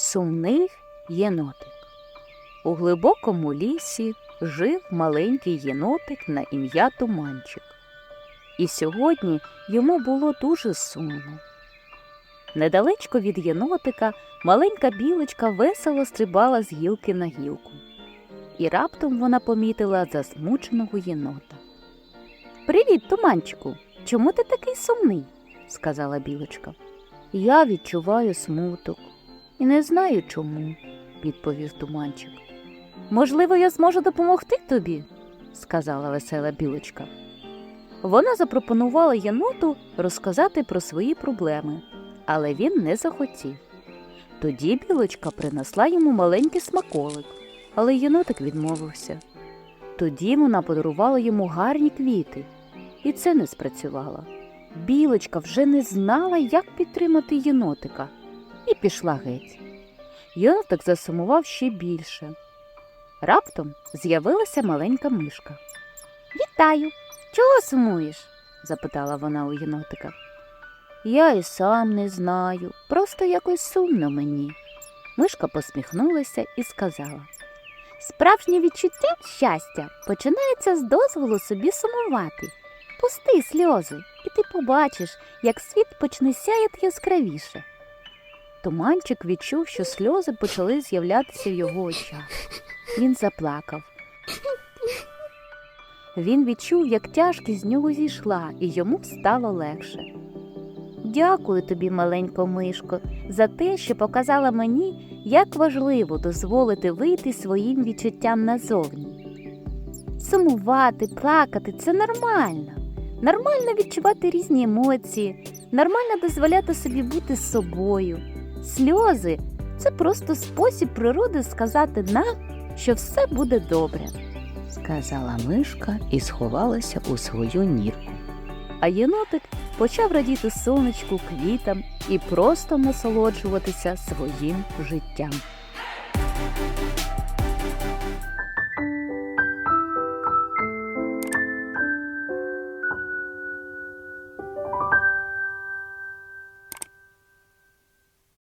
Сумний єнотик. У глибокому лісі жив маленький єнотик на ім'я Туманчик. І сьогодні йому було дуже сумно. Недалечко від єнотика маленька білочка весело стрибала з гілки на гілку. І раптом вона помітила засмученого єнота. Привіт, туманчику! Чому ти такий сумний? сказала білочка. Я відчуваю смуток і не знаю чому, відповів туманчик. Можливо, я зможу допомогти тобі, сказала весела білочка. Вона запропонувала єноту розказати про свої проблеми, але він не захотів. Тоді білочка принесла йому маленький смаколик, але єнотик відмовився. Тоді вона подарувала йому гарні квіти, і це не спрацювало. Білочка вже не знала, як підтримати єнотика, і пішла геть. Єнотик засумував ще більше. Раптом з'явилася маленька мишка. Вітаю! Чого сумуєш? запитала вона у єнотика. Я і сам не знаю, просто якось сумно мені. Мишка посміхнулася і сказала. Справжнє відчуття щастя починається з дозволу собі сумувати. Пусти сльози, і ти побачиш, як світ почне сяяти яскравіше. Туманчик відчув, що сльози почали з'являтися в його очах. Він заплакав. Він відчув, як тяжкість з нього зійшла, і йому стало легше. Дякую тобі, маленько мишко, за те, що показала мені, як важливо дозволити вийти своїм відчуттям назовні. Сумувати, плакати це нормально. Нормально відчувати різні емоції, нормально дозволяти собі бути з собою. Сльози це просто спосіб природи сказати нам, що все буде добре, сказала мишка і сховалася у свою нірку. А єнотик почав радіти сонечку, квітам і просто насолоджуватися своїм життям.